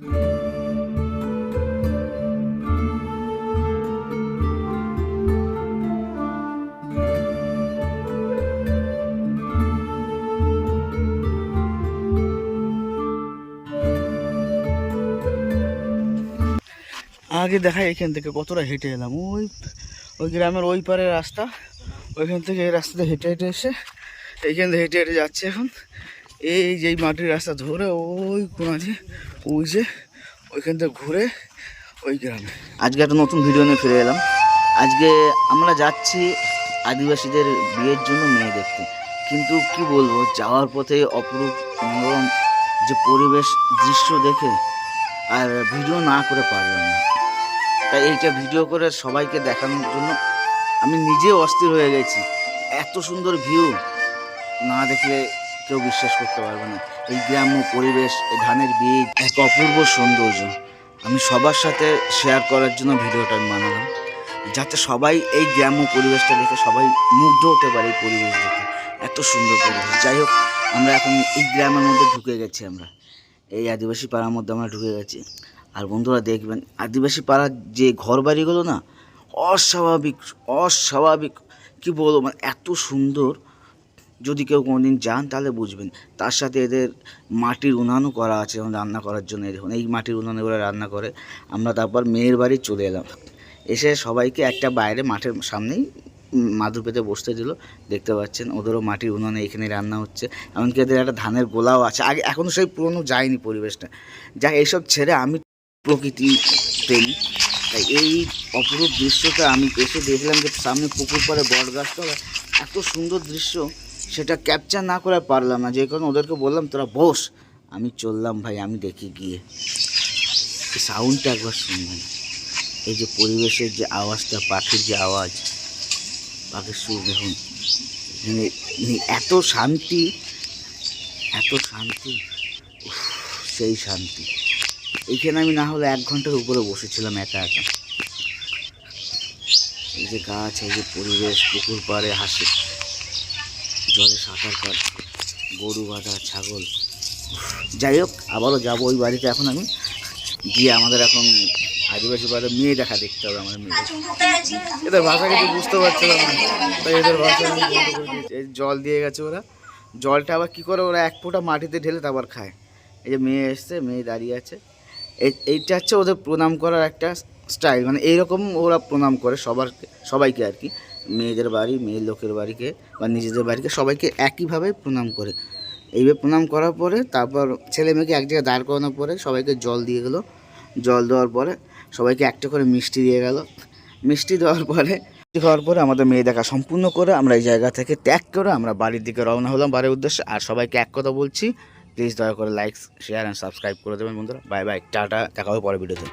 আগে দেখা এখান থেকে কতটা হেঁটে এলাম। ওই ওই গ্রামের ওই পারে রাস্তা, ওইখান থেকে এই রাস্তাতে হেঁটে হেঁটে এসে এইখান থেকে হেঁটে হেঁটে যাচ্ছে এখন। এই যেই মাটির রাস্তা ধরে ওই কোনাছে ওই যে ওইখান থেকে ঘুরে ওই গ্রামে। আজকে একটা নতুন ভিডিও নিয়ে ফিরে এলাম। আজকে আমরা যাচ্ছি আদিবাসীদের বিয়ের জন্য মেয়ে দেখতে। কিন্তু কি বলব, যাওয়ার পথে অপরূপ মনোরম যে পরিবেশ দৃশ্য দেখে আর ভিডিও না করে পারলাম না। তাই এইটা ভিডিও করে সবাইকে দেখানোর জন্য আমি নিজে অস্থির হয়ে গেছি। এত সুন্দর ভিউ না দেখলে কেউ বিশ্বাস করতে পারবে না। এই গ্রাম্য পরিবেশ, এই ধানের বীজ, এক অপূর্ব সৌন্দর্য। আমি সবার সাথে শেয়ার করার জন্য ভিডিওটা বানালাম। যাতে সবাই এই গ্রাম্য পরিবেশটা দেখে সবাই মুগ্ধ হতে পারে এই পরিবেশ দেখে। এত সুন্দর পরিবেশ। যাই হোক, আমরা এখন এই গ্রামের মধ্যে ঢুকে গেছি আমরা। এই আদিবাসী পাড়ার মধ্যে আমরা ঢুকে গেছি। আর বন্ধুরা দেখবেন, আদিবাসী পাড়ার যে ঘর বাড়িগুলো না, অস্বাভাবিক অস্বাভাবিক। কি বলব? মানে এত সুন্দর। যদি কেউ কোনোদিন যান তাহলে বুঝবেন। তার সাথে এদের মাটির উনানও করা আছে রান্না করার জন্য দেখুন এই মাটির উনানে ওরা রান্না করে। আমরা তারপর মেয়ের বাড়ি চলে এলাম। এসে সবাইকে একটা বাইরে মাঠের সামনেই মাদুর পেতে বসতে দিল। দেখতে পাচ্ছেন, ওদেরও মাটির উনানে এখানে রান্না হচ্ছে। এমনকি এদের একটা ধানের গোলাও আছে। আগে এখনও সেই পুরনো যায়নি পরিবেশটা। যা এইসব ছেড়ে আমি প্রকৃতি প্রেমী। তাই এই অপরূপ দৃশ্যটা আমি এসে দেখলাম যে সামনে পুকুর পাড়ে বট গাছটা এত সুন্দর দৃশ্য। সেটা ক্যাপচার না করে পারলাম না। যে কারণে ওদেরকে বললাম, তোরা বস, আমি চললাম ভাই, আমি দেখি গিয়ে। সাউন্ডটা একবার শুনবেন। এই যে পরিবেশের যে আওয়াজটা, পাখির যে আওয়াজ, পাখির সুর, দেখুন মানে এত শান্তি এত শান্তি সেই শান্তি। এইখানে আমি না হলে এক ঘণ্টার উপরে বসেছিলাম একা একা। এই যে গাছ, এই যে পরিবেশ, পুকুর পাড়ে হাসে। জলে সাঁতার কাটছে, গরু বাঁধা, ছাগল। যাই হোক, আবারও যাব ওই বাড়িতে এখন আমি। গিয়ে আমাদের এখন আদিবাসী বাড়িতে মেয়ে দেখা দেখতে হবে আমাদের মেয়ে এদের ভাষা কিছু বুঝতে পারছিলাম না। তাই এদের ভাষা জল দিয়ে গেছে ওরা। জলটা আবার কী করে ওরা এক ফোঁটা মাটিতে ঢেলে তারপর খায়। এই যে মেয়ে এসছে, মেয়ে দাঁড়িয়ে আছে। এই, এইটা হচ্ছে ওদের প্রণাম করার একটা স্টাইল মানে এইরকম ওরা প্রণাম করে সবার, সবাইকে আর কি। মেয়েদের বাড়ি, মেয়ের লোকের বাড়িকে বা নিজেদের বাড়িকে সবাইকে একইভাবে প্রণাম করে। এইভাবে প্রণাম করার পরে তারপর ছেলে মেয়েকে এক জায়গায় দাঁড় করানোর পরে সবাইকে জল দিয়ে গেলো। জল দেওয়ার পরে সবাইকে একটা করে মিষ্টি দিয়ে গেল। মিষ্টি দেওয়ার পরে, মিষ্টি খাওয়ার পরে আমাদের মেয়ে দেখা সম্পূর্ণ করে আমরা এই জায়গা থেকে ত্যাগ করে আমরা বাড়ির দিকে রওনা হলাম বাড়ির উদ্দেশ্যে। আর সবাইকে এক কথা বলছি প্লিজ দয়া করে লাইক শেয়ার অ্যান্ড সাবস্ক্রাইব করে দেবেন বন্ধুরা। বাই বাই টাটা, দেখা হবে পরে ভিডিওতে